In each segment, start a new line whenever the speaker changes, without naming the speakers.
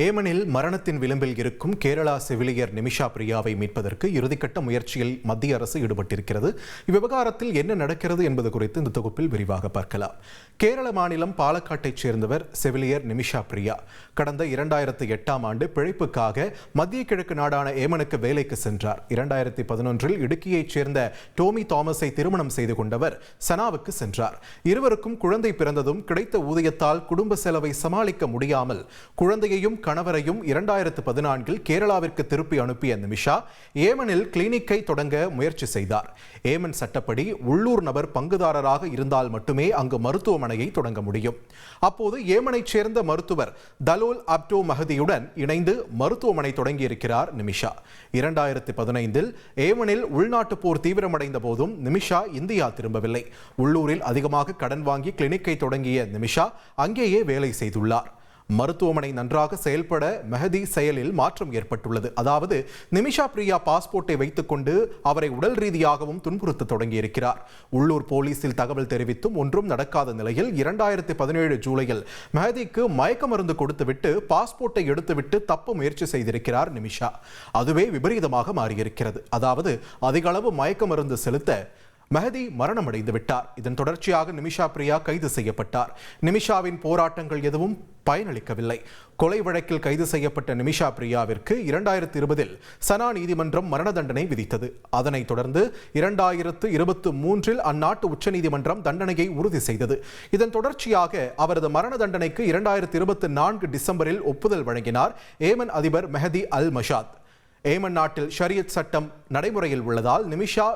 ஏமனில் மரணத்தின் விளிம்பில் இருக்கும் கேரளா செவிலியர் நிமிஷா பிரியாவை மீட்பதற்கு இறுதிக்கட்ட முயற்சியில் மத்திய அரசு ஈடுபட்டிருக்கிறது. இவ்விவகாரத்தில் என்ன நடக்கிறது என்பது குறித்து இந்த தொகுப்பில் விரிவாக பார்க்கலாம். கேரள மாநிலம் பாலக்காட்டைச் சேர்ந்தவர் செவிலியர் நிமிஷா பிரியா. கடந்த இரண்டாயிரத்து எட்டாம் ஆண்டு பிழைப்புக்காக மத்திய கிழக்கு நாடான ஏமனுக்கு வேலைக்கு சென்றார். இரண்டாயிரத்தி பதினொன்றில் இடுக்கியைச் சேர்ந்த டோமி தாமஸை திருமணம் செய்து கொண்டவர் சனாவுக்கு சென்றார். இருவருக்கும் குழந்தை பிறந்ததும் கிடைத்த ஊதியத்தால் குடும்ப செலவை சமாளிக்க முடியாமல் குழந்தையையும் கணவரையும் இரண்டாயிரத்து பதினான்கில் கேரளாவிற்கு திருப்பி அனுப்பிய நிமிஷா ஏமனில் கிளினிக்கை தொடங்க முயற்சி செய்தார். ஏமன் சட்டப்படி உள்ளூர் நபர் பங்குதாரராக இருந்தால் மட்டுமே அங்கு மருத்துவமனையை தொடங்க முடியும். அப்போது ஏமனைச் சேர்ந்த மருத்துவர் தலோல் அப்டோ மஹதியுடன் இணைந்து மருத்துவமனை தொடங்கியிருக்கிறார் நிமிஷா. இரண்டாயிரத்தி பதினைந்தில் ஏமனில் உள்நாட்டு போர் தீவிரமடைந்த போதும் நிமிஷா இந்தியா திரும்பவில்லை. உள்ளூரில் அதிகமாக கடன் வாங்கி கிளினிக்கை தொடங்கிய நிமிஷா அங்கேயே வேலை செய்துள்ளார். மருத்துவமனை நன்றாக செயல்பட மெஹதி செயலில் மாற்றம் ஏற்பட்டுள்ளது. அதாவது நிமிஷா பிரியா பாஸ்போர்ட்டை வைத்துக்கொண்டு அவரை உடல் ரீதியாகவும் துன்புறுத்த தொடங்கியிருக்கிறார். உள்ளூர் போலீசில் தகவல் தெரிவித்தும் ஒன்றும் நடக்காத நிலையில் இரண்டாயிரத்தி பதினேழு ஜூலையில் மெஹதிக்கு மயக்க மருந்து கொடுத்துவிட்டு பாஸ்போர்ட்டை எடுத்துவிட்டு தப்ப முயற்சி செய்திருக்கிறார் நிமிஷா. அதுவே விபரீதமாக மாறியிருக்கிறது. அதாவது அதிகளவு மயக்க மருந்து செலுத்த மெஹதி மரணமடைந்து விட்டார் இதன் தொடர்ச்சியாக நிமிஷா பிரியா கைது செய்யப்பட்டார். நிமிஷாவின் போராட்டங்கள் எதுவும் பயனளிக்கவில்லை. கொலை வழக்கில் கைது செய்யப்பட்ட நிமிஷா பிரியாவிற்கு இரண்டாயிரத்தி இருபதில் சனா நீதிமன்றம் மரண தண்டனை விதித்தது. அதனைத் தொடர்ந்து இரண்டாயிரத்து இருபத்து மூன்றில் அந்நாட்டு உச்சநீதிமன்றம் தண்டனையை உறுதி செய்தது. இதன் தொடர்ச்சியாக அவரது மரண தண்டனைக்கு இரண்டாயிரத்து இருபத்தி நான்கு டிசம்பரில் ஒப்புதல் வழங்கினார் ஏமன் அதிபர் மெஹதி அல் மஷாத் ஏமன் நாட்டில் ஷரியத் சட்டம் நடைமுறையில் உள்ளதால் நிமிஷா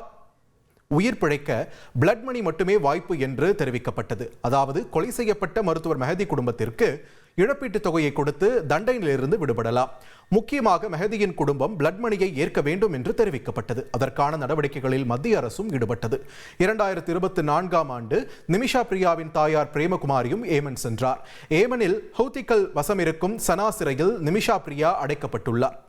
உயிர் பிழைக்க பிளட் மணி மட்டுமே வாய்ப்பு என்று தெரிவிக்கப்பட்டது. அதாவது கொலை செய்யப்பட்ட மருத்துவர் மெஹதி குடும்பத்திற்கு இழப்பீட்டுத் தொகையை கொடுத்து தண்டனையிலிருந்து விடுபடலாம். முக்கியமாக மெஹதியின் குடும்பம் பிளட் மணியை ஏற்க வேண்டும் என்று தெரிவிக்கப்பட்டது. அதற்கான நடவடிக்கைகளில் மத்திய அரசும் ஈடுபட்டது. இரண்டாயிரத்தி இருபத்தி நான்காம் ஆண்டு நிமிஷா பிரியாவின் தாயார் பிரேமகுமாரியும் ஏமன் சென்றார். ஏமனில் ஹவுத்திக்கல் வசமிருக்கும் சனா சிறையில் நிமிஷா பிரியா அடைக்கப்பட்டுள்ளார்.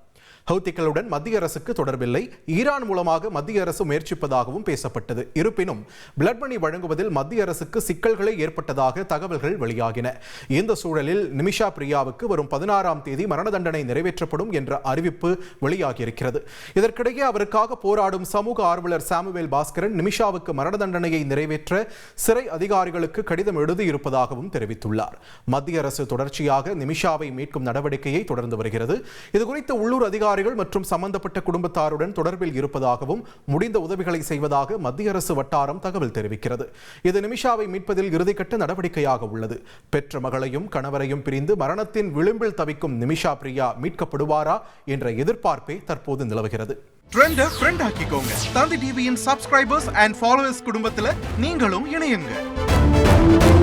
ஹவுத்திகளுடன் மத்திய அரசுக்கு தொடர்பில்லை. ஈரான் மூலமாக மத்திய அரசு முயற்சிப்பதாகவும் பேசப்பட்டது. இருப்பினும் பிளட் மணி வழங்குவதில் மத்திய அரசுக்கு சிக்கல்களை ஏற்பட்டதாக தகவல்கள் வெளியாகின. இந்த சூழலில் நிமிஷா பிரியாவுக்கு வரும் பதினாறாம் தேதி மரண தண்டனை நிறைவேற்றப்படும் என்ற அறிவிப்பு வெளியாகியிருக்கிறது. இதற்கிடையே அவருக்காக போராடும் சமூக ஆர்வலர் சாமுவேல் பாஸ்கரன் நிமிஷாவுக்கு மரண தண்டனையை நிறைவேற்ற சிறை அதிகாரிகளுக்கு கடிதம் எழுதியிருப்பதாகவும் தெரிவித்துள்ளார். மத்திய அரசு தொடர்ச்சியாக நிமிஷாவை மீட்கும் நடவடிக்கையை தொடர்ந்து வருகிறது. இதுகுறித்து உள்ளூர் அதிகாரி அதிகாரிகள் மற்றும் சம்பந்தப்பட்ட குடும்பத்தாருடன் தொடர்பில் இருப்பதாகவும் முடிந்த உதவிகளை செய்வதாக மத்திய அரசு வட்டாரம் தகவல் தெரிவிக்கிறது. இது நிமிஷாவை மீட்பதில் இறுதிக்கட்ட நடவடிக்கையாக உள்ளது. பெற்ற மகளையும் கணவரையும் பிரிந்து மரணத்தின் விளிம்பில் தவிக்கும் நிமிஷா பிரியா மீட்கப்படுவாரா என்ற எதிர்பார்ப்பே தற்போது நிலவுகிறது.
ட்ரெண்ட ஃப்ரெண்ட் ஆக்கிக்கோங்க. தந்தி டிவியின் சப்ஸ்கிரைபர்ஸ் அண்ட் ஃபாலோவர்ஸ் குடும்பத்தில் நீங்களும் இணையுங்க.